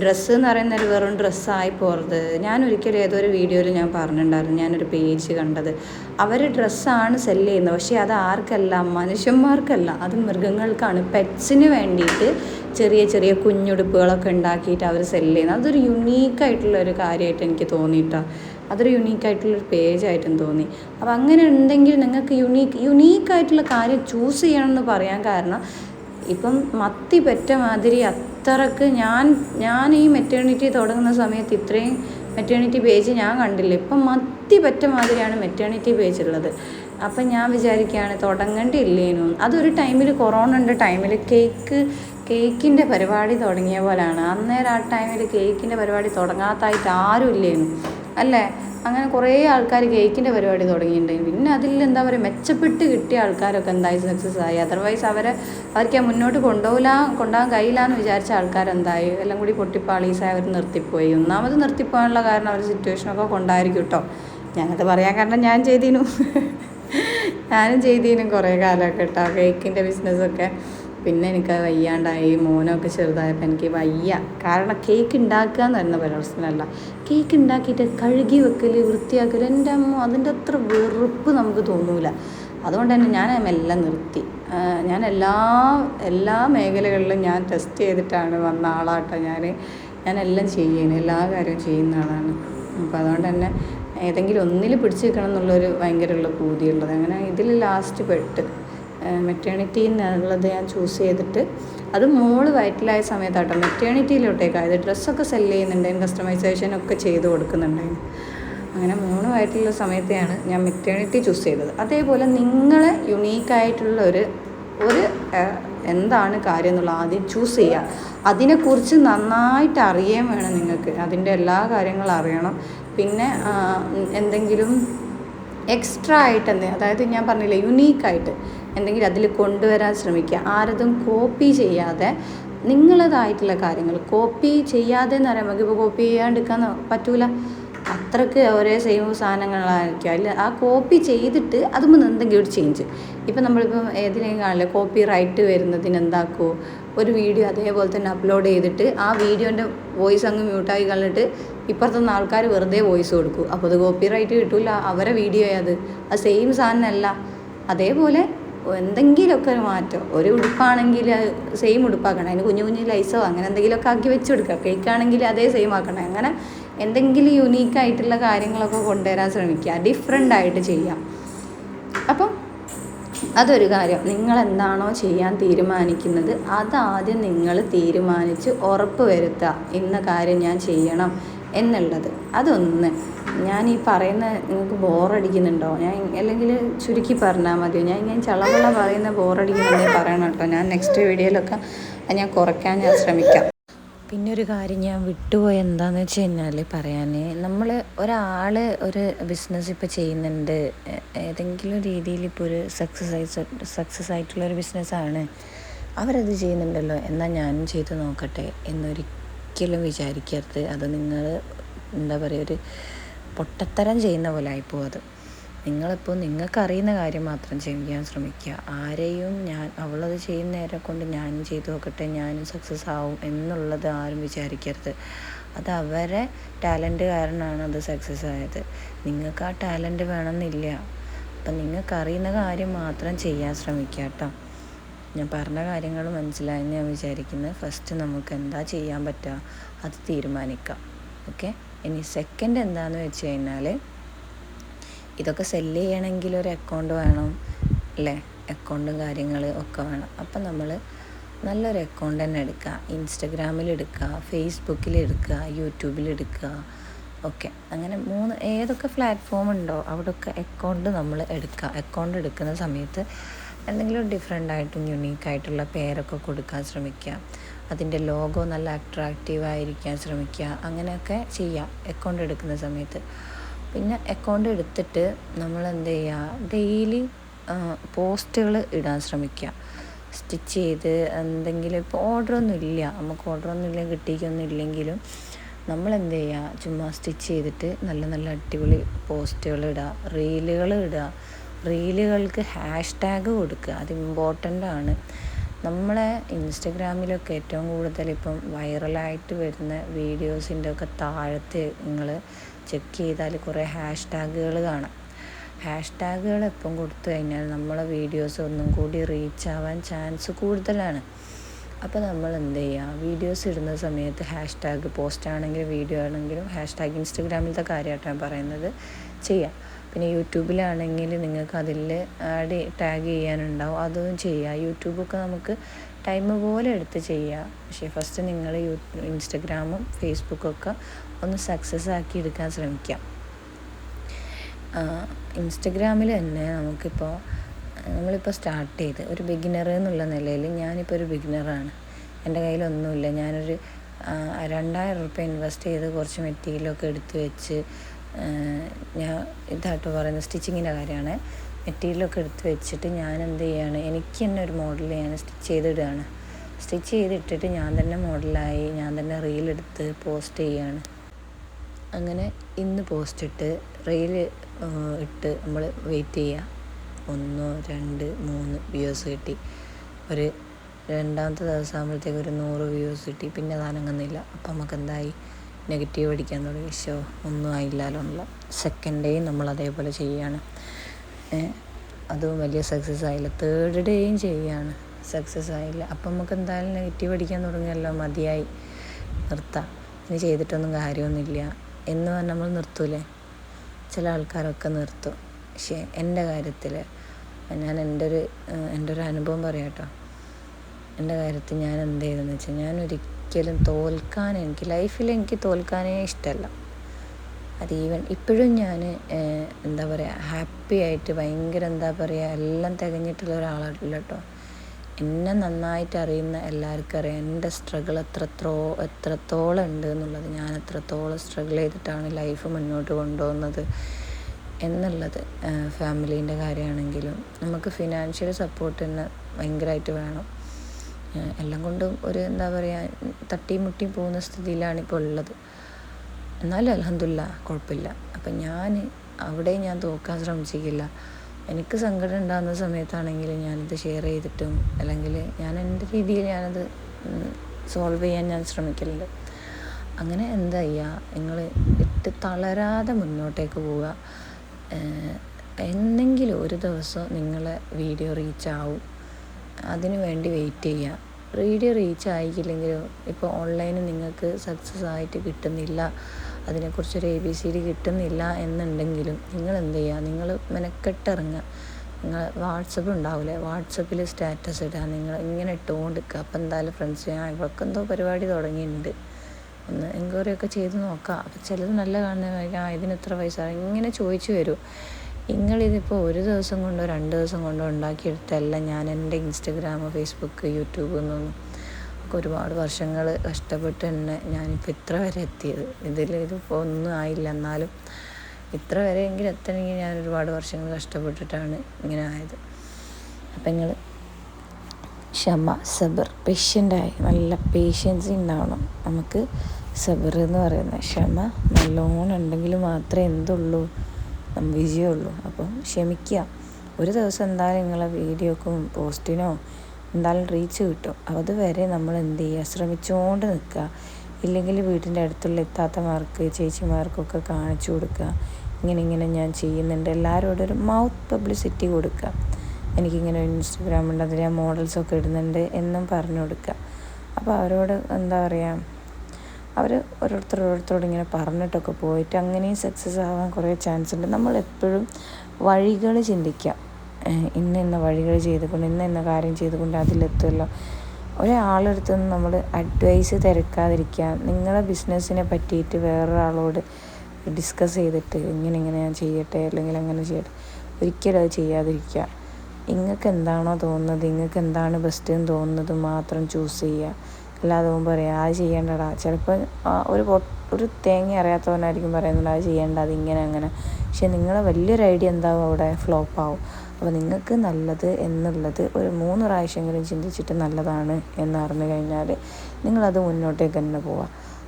ഡ്രസ്സ് എന്ന് പറയുന്ന ഒരു വെറും ഡ്രസ്സായി പോകരുത്. ഞാൻ ഒരിക്കലും ഏതൊരു വീഡിയോയിൽ ഞാൻ പറഞ്ഞിട്ടുണ്ടായിരുന്നു. ഞാനൊരു പേജ് കണ്ടത്. അവർ ഡ്രസ്സാണ് സെല്ല് ചെയ്യുന്നത്. പക്ഷേ അത് ആർക്കല്ല? മനുഷ്യന്മാർക്കല്ല. അത് മൃഗങ്ങൾക്കാണ്. പെറ്റ്സിന് വേണ്ടിയിട്ട് ചെറിയ ചെറിയ കുഞ്ഞുടുപ്പുകളൊക്കെ ഉണ്ടാക്കിയിട്ട് അവർ സെല്ല് ചെയ്യുന്നത്. അതൊരു യുണീക്കായിട്ടുള്ള ഒരു കാര്യമായിട്ട് എനിക്ക് തോന്നിയിട്ടാണ് അതൊരു യുണീക്കായിട്ടുള്ളൊരു പേജായിട്ടും തോന്നി. അപ്പോൾ അങ്ങനെ ഉണ്ടെങ്കിൽ നിങ്ങൾക്ക് യുണീക്ക് യുണീക്കായിട്ടുള്ള കാര്യം ചൂസ് ചെയ്യണമെന്ന് പറയാൻ കാരണം ഇപ്പം മത്തി പെറ്റ മാതിരി അത്രയ്ക്ക് ഞാൻ ഞാൻ ഈ മെറ്റേണിറ്റി തുടങ്ങുന്ന സമയത്ത് ഇത്രയും മെറ്റേണിറ്റി പേജ് ഞാൻ കണ്ടില്ല. ഇപ്പം മത്തി പറ്റ മാതിരിയാണ് മെറ്റേണിറ്റി പേജ് ഉള്ളത്. അപ്പം ഞാൻ വിചാരിക്കുകയാണ് തുടങ്ങേണ്ടിയില്ലേനു അതൊരു ടൈമിൽ കൊറോണന്റെ ടൈമിൽ കേക്ക് കേക്കിന്റെ പരിപാടി തുടങ്ങിയ പോലെയാണ് അന്നേരം ആ ടൈമിൽ കേക്കിന്റെ പരിപാടി തുടങ്ങാത്തായിട്ട് ആരും ഇല്ലേനു അല്ലേ? അങ്ങനെ കുറേ ആൾക്കാർ കേക്കിന്റെ പരിപാടി തുടങ്ങിയിട്ടുണ്ടെങ്കിൽ പിന്നെ അതിൽ എന്താ പറയുക മെച്ചപ്പെട്ട് കിട്ടിയ ആൾക്കാരൊക്കെ എന്തായി സക്സസ് ആയി? അതർവൈസ് അവരെ അവർക്ക് ആ മുന്നോട്ട് കൊണ്ടുപോകില്ല കൊണ്ടുപോകാൻ കഴിയില്ല എന്ന് വിചാരിച്ച ആൾക്കാരെന്തായി? എല്ലാം കൂടി പൊട്ടിപ്പാളീസായി അവർ നിർത്തിപ്പോയി. ഒന്നാമത് നിർത്തിപ്പോകാനുള്ള കാരണം അവർ സിറ്റുവേഷനൊക്കെ കൊണ്ടായിരിക്കും കേട്ടോ ഞാനത് പറയാൻ കാരണം ഞാൻ ചെയ്തിനു. [LAUGHS] ഞാനും ചെയ്തിനും കുറേ കാലമൊക്കെ കേട്ടോ കേക്കിന്റെ ബിസിനസ്സൊക്കെ പിന്നെ എനിക്ക് വയ്യാണ്ടായി മോനൊക്കെ ചെറുതായപ്പോൾ എനിക്ക് വയ്യ. കാരണം കേക്ക് ഉണ്ടാക്കുക എന്ന് പറയുന്ന പ്രശ്നമല്ല. കേക്ക് ഉണ്ടാക്കിയിട്ട് കഴുകി വെക്കൽ വൃത്തിയാക്കൽ എന്റെ അമ്മ അതിന്റെ അത്ര വെറുപ്പ് നമുക്ക് തോന്നൂല. അതുകൊണ്ട് തന്നെ ഞാൻ എല്ലാം നിർത്തി. ഞാൻ എല്ലാ എല്ലാ മേഖലകളിലും ഞാൻ ടെസ്റ്റ് ചെയ്തിട്ടാണ് വന്ന ആളാട്ടോ ഞാൻ ഞാൻ എല്ലാം ചെയ്യുന്നത് എല്ലാ കാര്യവും ചെയ്യുന്ന ആളാണ്. അപ്പോൾ അതുകൊണ്ട് തന്നെ ഏതെങ്കിലും ഒന്നിൽ പിടിച്ചു നിൽക്കണം എന്നുള്ളൊരു ഭയങ്കരമുള്ള പൂതിയുള്ളത്. അങ്ങനെ ഇതിൽ ലാസ്റ്റ് പെട്ട്. മെറ്റേണിറ്റി എന്നുള്ളത് ഞാൻ ചൂസ് ചെയ്തിട്ട് അത് മോൾ വയറ്റിലായ സമയത്താട്ടോ. മെറ്റേണിറ്റിയിലോട്ടേക്കായത് ഡ്രസ്സൊക്കെ സെൽ ചെയ്യുന്നുണ്ടായിരുന്നു കസ്റ്റമൈസേഷൻ ഒക്കെ ചെയ്ത് കൊടുക്കുന്നുണ്ടായിരുന്നു. അങ്ങനെ മൂന്ന് വയറ്റിലുള്ള സമയത്തെയാണ് ഞാൻ മെറ്റേണിറ്റി ചൂസ് ചെയ്തത്. അതേപോലെ നിങ്ങളെ യുണീക്കായിട്ടുള്ള ഒരു ഒരു എന്താണ് കാര്യം എന്നുള്ള ആദ്യം ചൂസ് ചെയ്യുക. അതിനെക്കുറിച്ച് നന്നായിട്ട് അറിയാൻ വേണം നിങ്ങൾക്ക്. അതിന്റെ എല്ലാ കാര്യങ്ങളും അറിയണം. പിന്നെ എന്തെങ്കിലും എക്സ്ട്രാ ആയിട്ട് എന്തെങ്കിലും അതായത് ഞാൻ പറഞ്ഞില്ലേ യുണീക്കായിട്ട് എന്തെങ്കിലും അതിൽ കൊണ്ടുവരാൻ ശ്രമിക്കുക. ആരതും കോപ്പി ചെയ്യാതെ നിങ്ങളതായിട്ടുള്ള കാര്യങ്ങൾ കോപ്പി ചെയ്യാതെ എന്ന് പറയുമ്പോൾ ഇപ്പോൾ കോപ്പി ചെയ്യാണ്ടിരിക്കാൻ പറ്റൂല. അത്രയ്ക്ക് ഒരേ സെയിം സാധനങ്ങളായിരിക്കും. അതിൽ ആ കോപ്പി ചെയ്തിട്ട് അതുമ്പോൾ എന്തെങ്കിലും ഒരു ചേഞ്ച് ഇപ്പം നമ്മളിപ്പം ഏതിനെയും കാണില്ല കോപ്പി റൈറ്റ് വരുന്നതിന് എന്താക്കുമോ ഒരു വീഡിയോ അതേപോലെ തന്നെ അപ്ലോഡ് ചെയ്തിട്ട് ആ വീഡിയോന്റെ വോയിസ് അങ്ങ് മ്യൂട്ടാക്കി കളഞ്ഞിട്ട് ഇപ്പുറത്തുനിന്ന് ആൾക്കാർ വെറുതെ വോയിസ് കൊടുക്കും. അപ്പോൾ അത് കോപ്പി റൈറ്റ് കിട്ടില്ല അവരെ വീഡിയോ അത് ആ സെയിം സാധനമല്ല. അതേപോലെ എന്തെങ്കിലുമൊക്കെ ഒരു മാറ്റം. ഒരു ഉടുപ്പാണെങ്കിൽ സെയിം ഉടുപ്പാക്കണം. അതിന് കുഞ്ഞു കുഞ്ഞു ലൈസോ അങ്ങനെ എന്തെങ്കിലുമൊക്കെ ആക്കി വെച്ച് കൊടുക്കുക. കേക്കാണെങ്കിൽ അതേ സെയിം ആക്കണം. അങ്ങനെ എന്തെങ്കിലും യുണീക്കായിട്ടുള്ള കാര്യങ്ങളൊക്കെ കൊണ്ടുവരാൻ ശ്രമിക്കുക. ഡിഫറെന്റ് ആയിട്ട് ചെയ്യാം. അപ്പം അതൊരു കാര്യം. നിങ്ങൾ എന്താണോ ചെയ്യാൻ തീരുമാനിക്കുന്നത് അതാദ്യം നിങ്ങൾ തീരുമാനിച്ച് ഉറപ്പ് വരുത്തുക. ഇന്ന കാര്യം ഞാൻ ചെയ്യണം എന്നുള്ളത്. അതൊന്ന്. ഞാൻ ഈ പറയുന്ന നിങ്ങൾക്ക് ബോറടിക്കുന്നുണ്ടോ? ഞാൻ അല്ലെങ്കിൽ ചുരുക്കി പറഞ്ഞാൽ മതിയോ? ഞാൻ ഇങ്ങനെ ചളവുള്ള പറയുന്ന ബോറടിക്കുന്നുണ്ടെങ്കിൽ പറയണം കേട്ടോ. ഞാൻ നെക്സ്റ്റ് വീഡിയോയിലൊക്കെ ഞാൻ കുറയ്ക്കാൻ ഞാൻ ശ്രമിക്കാം. പിന്നെ ഒരു കാര്യം ഞാൻ വിട്ടുപോയ എന്താന്ന് വെച്ച് കഴിഞ്ഞാൽ പറയാൻ നമ്മൾ ഒരാൾ ഒരു ബിസിനസ് ഇപ്പോൾ ചെയ്യുന്നുണ്ട് ഏതെങ്കിലും രീതിയിൽ ഇപ്പോൾ ഒരു സക്സസ് ആയി സക്സസ് ആയിട്ടുള്ള ഒരു ബിസിനസ്സാണ് അവരത് ചെയ്യുന്നുണ്ടല്ലോ എന്നാൽ ഞാനും ചെയ്ത് നോക്കട്ടെ എന്നൊരിക്കലും വിചാരിക്കരുത്. അത് നിങ്ങൾ എന്താ പറയുക ഒരു പൊട്ടത്തരം ചെയ്യുന്ന പോലെ ആയിപ്പോവും അത്. നിങ്ങളിപ്പോൾ നിങ്ങൾക്കറിയുന്ന കാര്യം മാത്രം ചെയ്യാൻ ശ്രമിക്കുക. ആരെയും ഞാൻ അവളത് ചെയ്യുന്നവരെ കൊണ്ട് ഞാനും ചെയ്തു നോക്കട്ടെ ഞാനും സക്സസ് ആവും എന്നുള്ളത് ആരും വിചാരിക്കരുത്. അത് അവരെ ടാലന്റ് കാരണമാണ് അത് സക്സസ് ആയത്. നിങ്ങൾക്ക് ആ ടാലന്റ് വേണമെന്നില്ല. അപ്പം നിങ്ങൾക്കറിയുന്ന കാര്യം മാത്രം ചെയ്യാൻ ശ്രമിക്കുക കേട്ടോ. ഞാൻ പറഞ്ഞ കാര്യങ്ങൾ മനസ്സിലായെന്ന് ഞാൻ വിചാരിക്കുന്നത് ഫസ്റ്റ് നമുക്ക് എന്താ ചെയ്യാൻ പറ്റുക? അത് തീരുമാനിക്കാം. ഓക്കെ ഇനി സെക്കൻഡ് എന്താണെന്ന് വെച്ച് കഴിഞ്ഞാൽ ഇതൊക്കെ സെല്ല് ചെയ്യണമെങ്കിൽ ഒരു അക്കൗണ്ട് വേണം അല്ലേ? അക്കൗണ്ടും കാര്യങ്ങൾ ഒക്കെ വേണം. അപ്പം നമ്മൾ നല്ലൊരു അക്കൗണ്ട് തന്നെ എടുക്കുക. ഇൻസ്റ്റഗ്രാമിൽ എടുക്കുക ഫേസ്ബുക്കിൽ എടുക്കുക യൂട്യൂബിൽ എടുക്കുക ഓക്കെ അങ്ങനെ മൂന്ന് ഏതൊക്കെ പ്ലാറ്റ്ഫോം ഉണ്ടോ അവിടെയൊക്കെ അക്കൗണ്ട് നമ്മൾ എടുക്കുക. അക്കൗണ്ട് എടുക്കുന്ന സമയത്ത് എന്തെങ്കിലും ഡിഫറെന്റ് ആയിട്ടും യുണീക്ക് ആയിട്ടുള്ള പേരൊക്കെ കൊടുക്കാൻ ശ്രമിക്കുക. അതിന്റെ ലോഗോ നല്ല അട്രാക്റ്റീവ് ആയിരിക്കാൻ ശ്രമിക്കുക. അങ്ങനെയൊക്കെ ചെയ്യുക. അക്കൗണ്ട് എടുക്കുന്ന സമയത്ത്. പിന്നെ അക്കൗണ്ട് എടുത്തിട്ട് നമ്മൾ എന്ത് ചെയ്യുക ഡെയിലി പോസ്റ്റുകൾ ഇടാൻ ശ്രമിക്കുക സ്റ്റിച്ച് ചെയ്ത് എന്തെങ്കിലും ഇപ്പോൾ ഓർഡറൊന്നും ഇല്ല. നമുക്ക് ഓർഡറൊന്നും ഇല്ല കിട്ടിയിക്കൊന്നും ഇല്ലെങ്കിലും നമ്മൾ എന്ത് ചെയ്യുക ചുമ്മാ സ്റ്റിച്ച് ചെയ്തിട്ട് നല്ല നല്ല അടിപൊളി പോസ്റ്റുകൾ ഇടുക റീലുകൾ ഇടുക റീലുകൾക്ക് ഹാഷ്ടാഗ് കൊടുക്കുക അത് ഇമ്പോർട്ടന്റ് ആണ്. നമ്മളെ ഇൻസ്റ്റഗ്രാമിലൊക്കെ ഏറ്റവും കൂടുതൽ ഇപ്പം വൈറലായിട്ട് വരുന്ന വീഡിയോസിന്റെ ഒക്കെ താഴത്ത് നിങ്ങൾ ചെക്ക് ചെയ്താൽ കുറേ ഹാഷ് ടാഗുകൾ കാണാം. ഹാഷ് ടാഗുകൾ എപ്പം കൊടുത്തു കഴിഞ്ഞാൽ നമ്മളെ വീഡിയോസ് ഒന്നും കൂടി റീച്ച് ആവാൻ ചാൻസ് കൂടുതലാണ്. അപ്പോൾ നമ്മൾ എന്ത് ചെയ്യുക? വീഡിയോസ് ഇടുന്ന സമയത്ത് ഹാഷ് ടാഗ് പോസ്റ്റ് ആണെങ്കിലും വീഡിയോ ആണെങ്കിലും ഹാഷ് ടാഗ് ഇൻസ്റ്റഗ്രാമിലത്തെ കാര്യമായിട്ടാണ് പറയുന്നത്. ചെയ്യാം. പിന്നെ യൂട്യൂബിലാണെങ്കിൽ നിങ്ങൾക്ക് അതിൽ ആഡ് ടാഗ് ചെയ്യാനുണ്ടാവും. അതും ചെയ്യുക യൂട്യൂബൊക്കെ നമുക്ക് ടൈം പോലെ എടുത്ത് ചെയ്യുക പക്ഷേ ഫസ്റ്റ് നിങ്ങൾ യൂ ഇൻസ്റ്റഗ്രാമും ഫേസ്ബുക്കൊക്കെ ഒന്ന് സക്സസ് ആക്കി എടുക്കാൻ ശ്രമിക്കാം. ഇൻസ്റ്റഗ്രാമിൽ തന്നെ നമുക്കിപ്പോൾ നമ്മളിപ്പോൾ സ്റ്റാർട്ട് ചെയ്ത് ഒരു ബിഗിനർ എന്നുള്ള നിലയിൽ ഞാനിപ്പോൾ ഒരു ബിഗിനറാണ് എന്റെ കയ്യിലൊന്നുമില്ല. ഞാനൊരു രണ്ടായിരം റുപ്യ ഇൻവെസ്റ്റ് ചെയ്ത് കുറച്ച് മെറ്റീരിയലൊക്കെ എടുത്തു വെച്ച് ഞാൻ ഇതായിട്ട് പറയുന്നത് സ്റ്റിച്ചിങ്ങിന്റെ കാര്യമാണ്. മെറ്റീരിയലൊക്കെ എടുത്ത് വെച്ചിട്ട് ഞാൻ എന്ത് ചെയ്യാണ് എനിക്ക് തന്നെ ഒരു മോഡൽ ഞാൻ സ്റ്റിച്ച് ചെയ്തിടുകയാണ്. സ്റ്റിച്ച് ചെയ്തിട്ടിട്ട് ഞാൻ തന്നെ മോഡലായി ഞാൻ തന്നെ റീലെടുത്ത് പോസ്റ്റ് ചെയ്യുകയാണ്. അങ്ങനെ ഇന്ന് പോസ്റ്റ് ഇട്ട് റീൽ ഇട്ട് നമ്മൾ വെയിറ്റ് ചെയ്യുക. ഒന്നോ രണ്ട് മൂന്ന് വ്യൂസ് കിട്ടി. ഒരു രണ്ടാമത്തെ ദിവസം ആകുമ്പോഴത്തേക്ക് ഒരു നൂറ് വ്യൂസ് കിട്ടി. പിന്നെ അത് അനങ്ങുന്നില്ല അപ്പം നമുക്ക് എന്തായി നെഗറ്റീവ് അടിക്കാൻ തുടങ്ങി. ഷോ ഒന്നും ആയില്ലല്ലോ എന്നുള്ള സെക്കൻഡ് ഡേയും നമ്മൾ അതേപോലെ ചെയ്യുകയാണ് അതും വലിയ സക്സസ് ആയില്ല. തേർഡ് ഡേയും ചെയ്യുകയാണ് സക്സസ് ആയില്ല. അപ്പം നമുക്ക് എന്തായാലും നെഗറ്റീവ് അടിക്കാൻ തുടങ്ങിയല്ലോ മതിയായി. നിർത്താം. ഇനി ചെയ്തിട്ടൊന്നും കാര്യമൊന്നുമില്ല. എന്ന് പറഞ്ഞാൽ നമ്മൾ നിർത്തൂലേ? ചില ആൾക്കാരൊക്കെ നിർത്തും. പക്ഷേ എന്റെ കാര്യത്തിൽ ഞാൻ എന്റെ ഒരു എന്റെ ഒരു അനുഭവം പറയാം കേട്ടോ എന്റെ കാര്യത്തിൽ ഞാൻ എന്ത് ചെയ്തെന്ന് വെച്ചാൽ ഞാൻ ഒരിക്കലും തോൽക്കാൻ എനിക്ക് ലൈഫിൽ എനിക്ക് തോൽക്കാനേ ഇഷ്ടമല്ല. അത് ഈവൻ ഇപ്പോഴും ഞാൻ എന്താ പറയുക ഹാപ്പി ആയിട്ട് ഭയങ്കര എന്താ പറയുക എല്ലാം തികഞ്ഞിട്ടുള്ള ഒരാളല്ല കേട്ടോ. എന്നെ നന്നായിട്ട് അറിയുന്ന എല്ലാവർക്കും അറിയാം എന്റെ സ്ട്രഗിൾ എത്രത്രോ എത്രത്തോളം ഉണ്ട് എന്നുള്ളത്. ഞാൻ എത്രത്തോളം സ്ട്രഗിൾ ചെയ്തിട്ടാണ് ലൈഫ് മുന്നോട്ട് കൊണ്ടുപോകുന്നത് എന്നുള്ളത് ഫാമിലീന്റെ കാര്യമാണെങ്കിലും. നമുക്ക് ഫിനാൻഷ്യൽ സപ്പോർട്ട് തന്നെ ഭയങ്കരമായിട്ട് വേണം. എല്ലാം കൊണ്ടും ഒരു എന്താ പറയുക തട്ടിയും മുട്ടിയും പോകുന്ന സ്ഥിതിയിലാണ് ഇപ്പോൾ ഉള്ളത്. എന്നാലും അലഹമില്ല കുഴപ്പമില്ല. അപ്പം ഞാൻ അവിടെ ഞാൻ തോക്കാൻ ശ്രമിച്ചിട്ടില്ല. എനിക്ക് സങ്കടം ഉണ്ടാകുന്ന സമയത്താണെങ്കിൽ ഞാനത് ഷെയർ ചെയ്തിട്ടും അല്ലെങ്കിൽ ഞാൻ എന്റെ രീതിയിൽ ഞാനത് സോൾവ് ചെയ്യാൻ ഞാൻ ശ്രമിക്കലുണ്ട്. അങ്ങനെ എന്താ ചെയ്യുക നിങ്ങൾ ഇട്ട് തളരാതെ മുന്നോട്ടേക്ക് പോവുക. എന്നെങ്കിലും ഒരു ദിവസം നിങ്ങളെ വീഡിയോ റീച്ച് ആവും. അതിനു വേണ്ടി വെയിറ്റ് ചെയ്യുക റീഡി റീച്ച് ആയിക്കില്ലെങ്കിലും ഇപ്പോൾ ഓൺലൈനിൽ നിങ്ങൾക്ക് സക്സസ് ആയിട്ട് കിട്ടുന്നില്ല. അതിനെക്കുറിച്ചൊരു എ ബി സി ഡി കിട്ടുന്നില്ല എന്നുണ്ടെങ്കിലും നിങ്ങൾ എന്ത് ചെയ്യുക നിങ്ങൾ മെനക്കെട്ടിറങ്ങുക. നിങ്ങൾ വാട്സപ്പ് ഉണ്ടാവില്ലേ വാട്സപ്പിൽ സ്റ്റാറ്റസ് ഇടുക നിങ്ങൾ ഇങ്ങനെ ഇട്ടുകൊണ്ട് നിൽക്കുക അപ്പം എന്തായാലും ഫ്രണ്ട്സ് ഞാൻ ഇവർക്ക് എന്തോ പരിപാടി തുടങ്ങിയിട്ടുണ്ട്. ഒന്ന് എൻക്വയറി ഒക്കെ ചെയ്ത് നോക്കാം. അപ്പം ചിലത് നല്ല കാണുന്ന ആ ഇതിന് എത്ര പൈസ. ഇങ്ങനെ ചോദിച്ചു വരും. നിങ്ങളിതിപ്പോൾ ഒരു ദിവസം കൊണ്ടോ രണ്ട് ദിവസം കൊണ്ടോ ഉണ്ടാക്കിയെടുത്തല്ല ഞാൻ എന്റെ ഇൻസ്റ്റഗ്രാം ഫേസ്ബുക്ക് യൂട്യൂബ് എന്നൊന്നും. ഒക്കെ ഒരുപാട് വർഷങ്ങൾ കഷ്ടപ്പെട്ട് തന്നെ ഞാനിപ്പോൾ ഇത്ര വരെ എത്തിയത്. ഇതിൽ ഇതിപ്പോൾ ഒന്നും ആയില്ല. എന്നാലും ഇത്ര വരെയെങ്കിലും എത്തണമെങ്കിൽ ഞാൻ ഒരുപാട് വർഷങ്ങൾ കഷ്ടപ്പെട്ടിട്ടാണ് ഇങ്ങനെ ആയത്. അപ്പം നിങ്ങൾ ക്ഷമ സബർ പേഷ്യന്റായി നല്ല പേഷ്യൻസ് ഉണ്ടാവണം. നമുക്ക് സബർ എന്ന് പറയുന്നത് ക്ഷമ നല്ലോണം ഉണ്ടെങ്കിൽ മാത്രമേ എന്തുള്ളൂ. വിജയമുള്ളൂ. അപ്പം ക്ഷമിക്കുക. ഒരു ദിവസം എന്തായാലും നിങ്ങളെ വീഡിയോക്കും പോസ്റ്റിനോ എന്തായാലും റീച്ച് കിട്ടും. അതുവരെ നമ്മൾ എന്ത് ചെയ്യുക? ശ്രമിച്ചുകൊണ്ട് നിൽക്കുക. ഇല്ലെങ്കിൽ വീട്ടിന്റെ അടുത്തുള്ള എത്താത്തമാർക്ക് ചേച്ചിമാർക്കൊക്കെ കാണിച്ചു കൊടുക്കുക. ഇങ്ങനെ ഇങ്ങനെ ഞാൻ ചെയ്യുന്നുണ്ട്. എല്ലാവരോടും ഒരു മൗത്ത് പബ്ലിസിറ്റി കൊടുക്കുക. എനിക്കിങ്ങനെ ഇൻസ്റ്റഗ്രാമുണ്ട് അതിൽ ഞാൻ മോഡൽസൊക്കെ ഇടുന്നുണ്ട് എന്നും പറഞ്ഞു കൊടുക്കുക. അപ്പോൾ അവരോട് എന്താ പറയുക? അവർ ഓരോരുത്തർ ഓരോരുത്തരോട് ഇങ്ങനെ പറഞ്ഞിട്ടൊക്കെ പോയിട്ട് അങ്ങനെയും സക്സസ് ആവാൻ കുറേ ചാൻസ് ഉണ്ട്. നമ്മൾ എപ്പോഴും വഴികൾ ചിന്തിക്കാം. ഇന്ന ഇന്ന വഴികൾ ചെയ്തുകൊണ്ട് ഇന്ന ഇന്ന കാര്യം ചെയ്തുകൊണ്ട് അതിലെത്തുമല്ലോ. ഒരാളെടുത്ത് നിന്ന് നമ്മൾ അഡ്വൈസ് തിരക്കാതിരിക്കുക. നിങ്ങളെ ബിസിനസ്സിനെ പറ്റിയിട്ട് വേറൊരാളോട് ഡിസ്കസ് ചെയ്തിട്ട് ഇങ്ങനെ ഇങ്ങനെ ഞാൻ ചെയ്യട്ടെ അല്ലെങ്കിൽ അങ്ങനെ ചെയ്യട്ടെ. ഒരിക്കലും അത് ചെയ്യാതിരിക്കുക. നിങ്ങൾക്ക് എന്താണോ തോന്നുന്നത് നിങ്ങൾക്ക് എന്താണ് ബെസ്റ്റ് എന്ന് തോന്നുന്നത് മാത്രം ചൂസ് ചെയ്യുക. അല്ലാതെ ഓൻ പറയാം അത് ചെയ്യേണ്ടടാ. ചിലപ്പോൾ ഒരു ഒരു തേങ്ങ അറിയാത്തവനായിരിക്കും പറയുന്നത് അത് ചെയ്യേണ്ട അതിങ്ങനെ അങ്ങനെ. പക്ഷെ നിങ്ങളെ വലിയൊരു ഐഡിയ എന്താവും അവിടെ? ഫ്ലോപ്പ് ആവും. അപ്പോൾ നിങ്ങൾക്ക് നല്ലത് എന്നുള്ളത് ഒരു മൂന്ന് പ്രാവശ്യമെങ്കിലും ചിന്തിച്ചിട്ട് നല്ലതാണ് എന്ന് അറിഞ്ഞു കഴിഞ്ഞാൽ നിങ്ങളത് മുന്നോട്ടേക്ക് തന്നെ പോവുക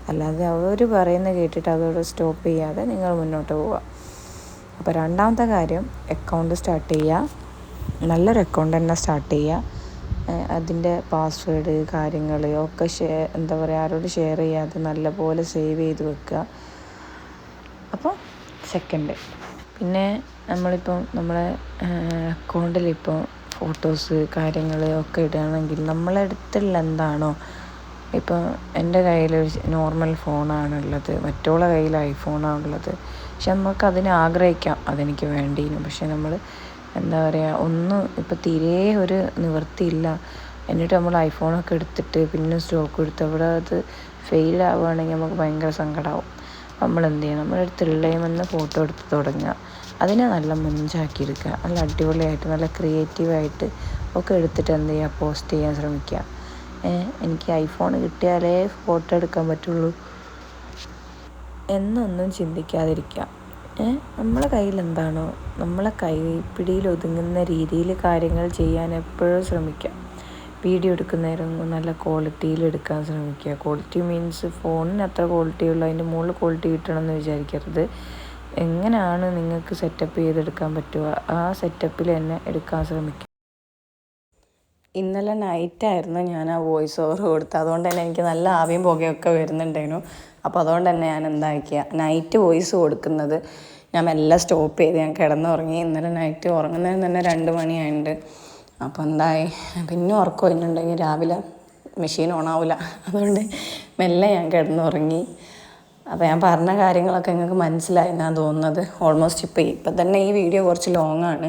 അല്ലാതെ അവർ പറയുന്നത് കേട്ടിട്ട് അതോട് സ്റ്റോപ്പ് ചെയ്യാതെ നിങ്ങൾ മുന്നോട്ട് പോവുക അപ്പോൾ രണ്ടാമത്തെ കാര്യം അക്കൗണ്ട് സ്റ്റാർട്ട് ചെയ്യുക നല്ലൊരു അക്കൗണ്ട് തന്നെ സ്റ്റാർട്ട് ചെയ്യുക അതിന്റെ പാസ്വേഡ് കാര്യങ്ങൾ ഒക്കെ ഷെയർ എന്താ പറയുക ആരോട് ഷെയർ ചെയ്യാതെ നല്ലപോലെ സേവ് ചെയ്ത് വെക്കുക. അപ്പോൾ സെക്കൻഡ് പിന്നെ നമ്മളിപ്പം നമ്മളെ അക്കൗണ്ടിലിപ്പോൾ ഫോട്ടോസ് കാര്യങ്ങൾ ഒക്കെ ഇടുകയാണെങ്കിൽ നമ്മളെ അടുത്തുള്ള എന്താണോ ഇപ്പോൾ എന്റെ കയ്യിൽ നോർമൽ ഫോണാണുള്ളത് മറ്റുള്ള കയ്യിൽ ഐഫോണാണുള്ളത് പക്ഷെ നമുക്ക് അതിനെ ആഗ്രഹിക്കാം അതെനിക്ക് വേണ്ടീനും പക്ഷെ നമ്മൾ എന്താ പറയുക ഒന്ന് ഇപ്പം തീരെ ഒരു നിവൃത്തിയില്ല. എന്നിട്ട് നമ്മൾ ഐഫോണൊക്കെ എടുത്തിട്ട് പിന്നെ സ്റ്റോക്ക് എടുത്ത് അവിടെ അത് ഫെയിൽ ആവുകയാണെങ്കിൽ നമുക്ക് ഭയങ്കര സങ്കടമാവും നമ്മൾ എന്ത് ചെയ്യണം നമ്മുടെ അടുത്തുള്ളതിൽ ഫോട്ടോ എടുത്ത് തുടങ്ങുക. അതിനെ നല്ല മുഞ്ചാക്കി എടുക്കുക നല്ല അടിപൊളിയായിട്ട് നല്ല ക്രിയേറ്റീവായിട്ട് ഒക്കെ എടുത്തിട്ട് എന്ത് ചെയ്യുക? പോസ്റ്റ് ചെയ്യാൻ ശ്രമിക്കുക. എനിക്ക് ഐഫോൺ കിട്ടിയാലേ ഫോട്ടോ എടുക്കാൻ പറ്റുള്ളൂ. എന്നൊന്നും ചിന്തിക്കാതിരിക്കുക. നമ്മളെ കയ്യിൽ എന്താണോ? നമ്മളെ കൈപ്പിടിയിൽ ഒതുങ്ങുന്ന രീതിയിൽ കാര്യങ്ങൾ ചെയ്യാൻ എപ്പോഴും ശ്രമിക്കുക. വീഡിയോ എടുക്കുന്നേരം നല്ല ക്വാളിറ്റിയിൽ എടുക്കാൻ ശ്രമിക്കുക. ക്വാളിറ്റി മീൻസ് ഫോണിന് അത്ര ക്വാളിറ്റി ഉള്ളൂ അതിന്റെ മുകളിൽ ക്വാളിറ്റി കിട്ടണം എന്ന് വിചാരിക്കരുത്. എങ്ങനെയാണ് നിങ്ങൾക്ക് സെറ്റപ്പ് ചെയ്തെടുക്കാൻ പറ്റുക? ആ സെറ്റപ്പിൽ തന്നെ എടുക്കാൻ ശ്രമിക്കുക. ഇന്നലെ നൈറ്റായിരുന്നു ഞാൻ ആ വോയിസ് ഓവർ കൊടുത്തത്. അതുകൊണ്ട് തന്നെ എനിക്ക് നല്ല ആവിയും പുകയൊക്കെ വരുന്നുണ്ടായിരുന്നു. അപ്പോൾ അതുകൊണ്ട് തന്നെ ഞാൻ എന്താക്കിയ നൈറ്റ് വോയിസ് കൊടുക്കുന്നത് ഞാൻ എല്ലാം സ്റ്റോപ്പ് ചെയ്ത് ഞാൻ കിടന്നുറങ്ങി. ഇന്നലെ നൈറ്റ് ഉറങ്ങുന്നതിന് തന്നെ രണ്ട് മണിയായിട്ടുണ്ട് അപ്പോൾ എന്തായി? പിന്നെ ഉറക്കം കഴിഞ്ഞിട്ടുണ്ടെങ്കിൽ രാവിലെ മെഷീൻ ഓണാവില്ല അതുകൊണ്ട് മെല്ലെ ഞാൻ കിടന്നുറങ്ങി. അപ്പോൾ ഞാൻ പറഞ്ഞ കാര്യങ്ങളൊക്കെ നിങ്ങൾക്ക് മനസ്സിലായി ഞാൻ തോന്നുന്നത്. ഓൾമോസ്റ്റ് ഇപ്പോൾ ഇപ്പം തന്നെ ഈ വീഡിയോ കുറച്ച് ലോങ് ആണ്.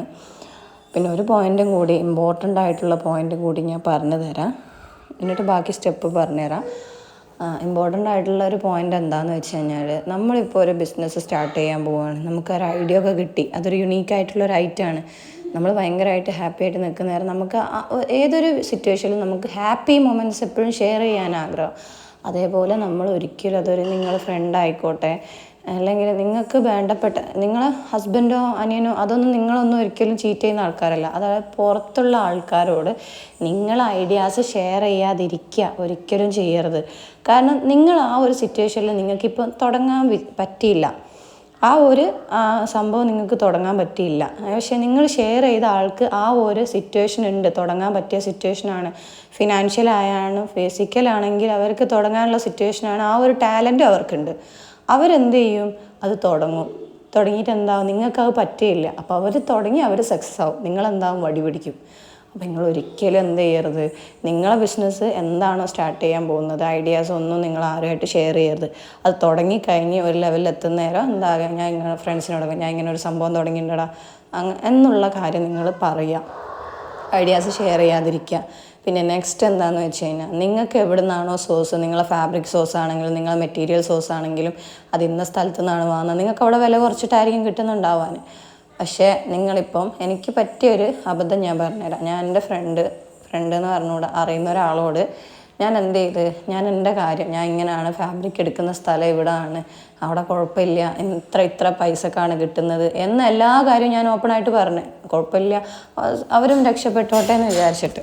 പിന്നെ ഒരു പോയിന്റും കൂടി ഇമ്പോർട്ടന്റ് ആയിട്ടുള്ള പോയിന്റും കൂടി ഞാൻ പറഞ്ഞു തരാം എന്നിട്ട് ബാക്കി സ്റ്റെപ്പ് പറഞ്ഞുതരാം. ഇമ്പോർട്ടന്റ് ആയിട്ടുള്ള ഒരു പോയിന്റ് എന്താണെന്ന് വെച്ച് കഴിഞ്ഞാൽ നമ്മളിപ്പോൾ ഒരു ബിസിനസ് സ്റ്റാർട്ട് ചെയ്യാൻ പോവുകയാണ് നമുക്കൊരു ഐഡിയ ഒക്കെ കിട്ടി. അതൊരു യുണീക്ക് ഐറ്റം ആണ്. നമ്മൾ ഭയങ്കരമായിട്ട് ഹാപ്പി ആയിട്ട് നിൽക്കുന്ന നേരം നമുക്ക് ഏതൊരു സിറ്റുവേഷനിലും നമുക്ക് ഹാപ്പി മൊമെന്റ്സ് എപ്പോഴും ഷെയർ ചെയ്യാൻ ആഗ്രഹം അതേപോലെ നമ്മൾ ഒരിക്കലും അതൊരു നിങ്ങൾ ഫ്രണ്ട് ആയിക്കോട്ടെ അല്ലെങ്കിൽ നിങ്ങൾക്ക് വേണ്ടപ്പെട്ട നിങ്ങൾ ഹസ്ബൻഡോ അനിയനോ അതൊന്നും നിങ്ങളൊന്നും ഒരിക്കലും ചീറ്റ് ചെയ്യുന്ന ആൾക്കാരല്ല. അതായത് പുറത്തുള്ള ആൾക്കാരോട് നിങ്ങൾ ഐഡിയാസ് ഷെയർ ചെയ്യാതിരിക്കുക ഒരിക്കലും ചെയ്യരുത്. കാരണം നിങ്ങൾ ആ ഒരു സിറ്റുവേഷനിൽ നിങ്ങൾക്കിപ്പോൾ തുടങ്ങാൻ പറ്റിയില്ല. ആ ഒരു സംഭവം നിങ്ങൾക്ക് തുടങ്ങാൻ പറ്റിയില്ല. പക്ഷേ നിങ്ങൾ ഷെയർ ചെയ്ത ആൾക്ക് ആ ഒരു സിറ്റുവേഷൻ ഉണ്ട്. തുടങ്ങാൻ പറ്റിയ സിറ്റുവേഷനാണ് ഫിനാൻഷ്യൽ ആയാണ് ഫിസിക്കലാണെങ്കിൽ അവർക്ക് തുടങ്ങാനുള്ള സിറ്റുവേഷനാണ് ആ ഒരു ടാലന്റ് അവർക്കുണ്ട് അവരെന്ത് ചെയ്യും അത് തുടങ്ങും. തുടങ്ങിയിട്ട് എന്താവും നിങ്ങൾക്കത് പറ്റിയില്ല. അപ്പോൾ അവർ തുടങ്ങി അവർ സക്സസ് ആവും. നിങ്ങളെന്താവും? വടി പിടിക്കും. അപ്പോൾ നിങ്ങൾ ഒരിക്കലും എന്ത് ചെയ്യരുത്. നിങ്ങളെ ബിസിനസ് എന്താണോ സ്റ്റാർട്ട് ചെയ്യാൻ പോകുന്നത്? ഐഡിയാസ് ഒന്നും നിങ്ങൾ ആരുമായിട്ട് ഷെയർ ചെയ്യരുത്. അത് തുടങ്ങിക്കഴിഞ്ഞ് ഒരു ലെവലിൽ എത്തുന്ന നേരം എന്താകാം ഞാൻ ഇങ്ങനെ ഫ്രണ്ട്സിനോടൊക്കെ ഞാൻ ഇങ്ങനെ ഒരു സംഭവം തുടങ്ങിയിട്ടുണ്ടടാ. അങ്ങ എന്നുള്ള കാര്യം നിങ്ങൾ പറയുക ഐഡിയാസ് ഷെയർ ചെയ്യാതിരിക്കുക. പിന്നെ നെക്സ്റ്റ് എന്താണെന്ന് വെച്ച് കഴിഞ്ഞാൽ നിങ്ങൾക്ക് എവിടെ നിന്നാണോ സോഴ്സ് നിങ്ങളെ ഫാബ്രിക് സോഴ്സ് ആണെങ്കിലും നിങ്ങളെ മെറ്റീരിയൽ സോഴ്സ് ആണെങ്കിലും അത് ഇന്ന സ്ഥലത്തു നിന്നാണ് വാങ്ങുന്നത്. നിങ്ങൾക്ക് അവിടെ വില കുറച്ചിട്ടായിരിക്കും കിട്ടുന്നുണ്ടാവാൻ പക്ഷേ നിങ്ങളിപ്പം എനിക്ക് പറ്റിയൊരു അബദ്ധം ഞാൻ പറഞ്ഞുതരാം. ഞാൻ എന്റെ ഫ്രണ്ട് ഫ്രണ്ട് എന്ന് പറഞ്ഞുകൂടെ അറിയുന്ന ഒരാളോട് ഞാൻ എന്ത് ചെയ്ത് ഞാൻ എന്റെ കാര്യം ഞാൻ ഇങ്ങനെയാണ് ഫാബ്രിക് എടുക്കുന്ന സ്ഥലം ഇവിടാണ്. അവിടെ കുഴപ്പമില്ല. ഇത്ര ഇത്ര പൈസക്കാണ് കിട്ടുന്നത്. എന്ന എല്ലാ കാര്യവും ഞാൻ ഓപ്പണായിട്ട് പറഞ്ഞു. കുഴപ്പമില്ല. അവരും രക്ഷപ്പെട്ടോട്ടെ എന്ന് വിചാരിച്ചിട്ട്.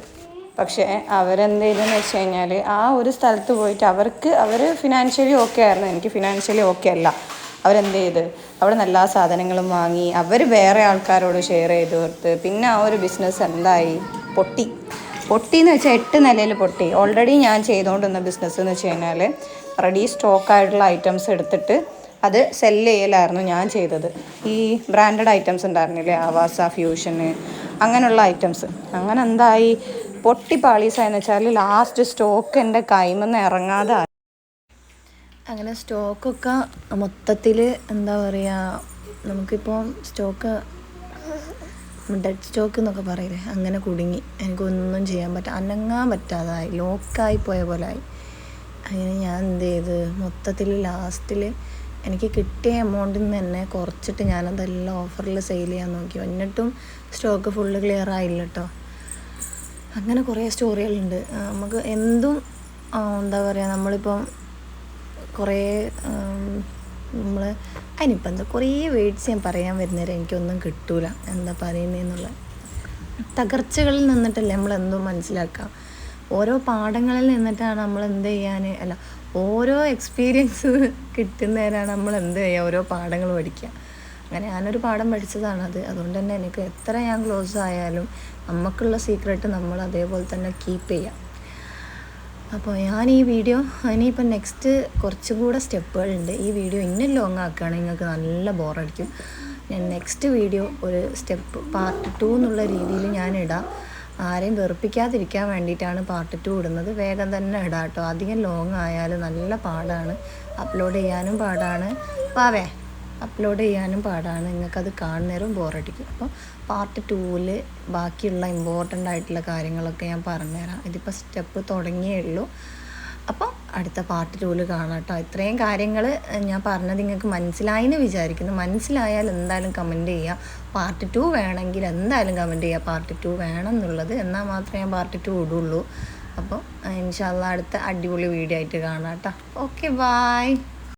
പക്ഷേ അവരെന്ത് ചെയ്തെന്ന് വെച്ച് കഴിഞ്ഞാൽ ആ ഒരു സ്ഥലത്ത് പോയിട്ട് അവർക്ക് അവർ ഫിനാൻഷ്യലി ഓക്കെ ആയിരുന്നു. എനിക്ക് ഫിനാൻഷ്യലി ഓക്കെ അല്ല. അവരെന്ത് ചെയ്ത് അവിടെ നല്ല സാധനങ്ങളും വാങ്ങി. അവർ വേറെ ആൾക്കാരോട് ഷെയർ ചെയ്ത് കൊടുത്ത്. പിന്നെ ആ ഒരു ബിസിനസ് എന്തായി? പൊട്ടി. പൊട്ടി എന്ന് വെച്ചാൽ എട്ട് നിലയിൽ പൊട്ടി. ഓൾറെഡി ഞാൻ ചെയ്തുകൊണ്ടിരുന്ന ബിസിനസ് എന്ന് വെച്ച് കഴിഞ്ഞാൽ റെഡി സ്റ്റോക്ക് ആയിട്ടുള്ള ഐറ്റംസ് എടുത്തിട്ട് അത് സെല്ല് ചെയ്യലായിരുന്നു ഞാൻ ചെയ്തത്. ഈ ബ്രാൻഡഡ് ഐറ്റംസ് ഉണ്ടായിരുന്നില്ലേ? ആവാസ ഫ്യൂഷന് അങ്ങനെയുള്ള ഐറ്റംസ് അങ്ങനെ എന്തായി? പൊട്ടി പാളീസായെന്ന് വെച്ചാൽ ലാസ്റ്റ് സ്റ്റോക്ക് എന്റെ കൈമെന്ന് ഇറങ്ങാതെ. അങ്ങനെ സ്റ്റോക്കൊക്കെ മൊത്തത്തിൽ എന്താ പറയുക നമുക്കിപ്പോൾ സ്റ്റോക്ക് ഡെഡ് സ്റ്റോക്ക് എന്നൊക്കെ പറയില്ലേ? അങ്ങനെ കുടുങ്ങി. എനിക്കൊന്നും ചെയ്യാൻ പറ്റാ അനങ്ങാൻ പറ്റാതായി. ലോക്കായി പോയ പോലെ ആയി അങ്ങനെ ഞാൻ എന്ത് ചെയ്ത്? മൊത്തത്തിൽ ലാസ്റ്റിൽ എനിക്ക് കിട്ടിയ എമൗണ്ടിൽ നിന്ന് തന്നെ കുറച്ചിട്ട് ഞാനതെല്ലാം ഓഫറിൽ സെയിൽ ചെയ്യാൻ നോക്കി. എന്നിട്ടും സ്റ്റോക്ക് ഫുള്ള് ക്ലിയർ ആയില്ല കേട്ടോ അങ്ങനെ കുറേ സ്റ്റോറികളുണ്ട് നമുക്ക് എന്തും എന്താ പറയുക നമ്മളിപ്പം കുറേ നമ്മൾ അതിനിപ്പോൾ എന്താ കുറേ വേഡ്സ് ഞാൻ പറയാൻ വരുന്നേരം എനിക്കൊന്നും കിട്ടൂല. എന്താ പറയുന്നതെന്നുള്ള തകർച്ചകളിൽ നിന്നിട്ടല്ലേ നമ്മൾ എന്തോ മനസ്സിലാക്കാം. ഓരോ പാഠങ്ങളിൽ നിന്നിട്ടാണ് നമ്മൾ എന്ത് ചെയ്യാൻ അല്ല ഓരോ എക്സ്പീരിയൻസ് കിട്ടുന്നേരാണ് നമ്മൾ എന്ത് ചെയ്യുക ഓരോ പാഠങ്ങൾ പഠിക്കുക അങ്ങനെ ഞാനൊരു പാഠം പഠിച്ചതാണത്. അതുകൊണ്ട് തന്നെ എനിക്ക് എത്ര ഞാൻ ക്ലോസ് ആയാലും നമുക്കുള്ള സീക്രട്ട് നമ്മൾ അതേപോലെ തന്നെ കീപ്പ് ചെയ്യാം. അപ്പോൾ ഞാൻ ഈ വീഡിയോ ഇനിയിപ്പോൾ നെക്സ്റ്റ് കുറച്ചും കൂടെ സ്റ്റെപ്പുകളുണ്ട്. ഈ വീഡിയോ ഇന്നും ലോങ് ആക്കുകയാണെങ്കിൽ നിങ്ങൾക്ക് നല്ല ബോറടിക്കും ഞാൻ നെക്സ്റ്റ് വീഡിയോ ഒരു സ്റ്റെപ്പ് പാർട്ട് ടു എന്നുള്ള രീതിയിൽ ഞാൻ ഇടാം. ആരെയും വെറുപ്പിക്കാതിരിക്കാൻ വേണ്ടിയിട്ടാണ് പാർട്ട് ടു ഇടുന്നത്. വേഗം തന്നെ ഇടാം കേട്ടോ. അധികം ലോങ് ആയാലും നല്ല പാടാണ്. അപ്ലോഡ് ചെയ്യാനും പാടാണ്. വാവേ അപ്ലോഡ് ചെയ്യാനും പാടാണ്. നിങ്ങൾക്കത് കാണുന്നേരം ബോറടിക്കും അപ്പോൾ പാർട്ട് ടൂവിൽ ബാക്കിയുള്ള ഇമ്പോർട്ടന്റ് ആയിട്ടുള്ള കാര്യങ്ങളൊക്കെ ഞാൻ പറഞ്ഞുതരാം. ഇതിപ്പോൾ സ്റ്റെപ്പ് തുടങ്ങിയേ ഉള്ളൂ. അപ്പോൾ അടുത്ത പാർട്ട് ടൂവിൽ കാണാം കേട്ടോ ഇത്രയും കാര്യങ്ങൾ ഞാൻ പറഞ്ഞത് നിങ്ങൾക്ക് മനസ്സിലായെന്ന് വിചാരിക്കുന്നു. മനസ്സിലായാൽ എന്തായാലും കമന്റ് ചെയ്യുക പാർട്ട് ടു വേണമെങ്കിൽ എന്തായാലും കമന്റ് ചെയ്യുക പാർട്ട് ടു വേണം എന്നുള്ളത് എന്നാൽ മാത്രമേ ഞാൻ പാർട്ട് ടു ഇടുള്ളൂ. അപ്പോൾ ഇൻഷാല്ല അടുത്ത അടിപൊളി വീഡിയോ ആയിട്ട് കാണാം കേട്ടോ ഓക്കെ ബായ്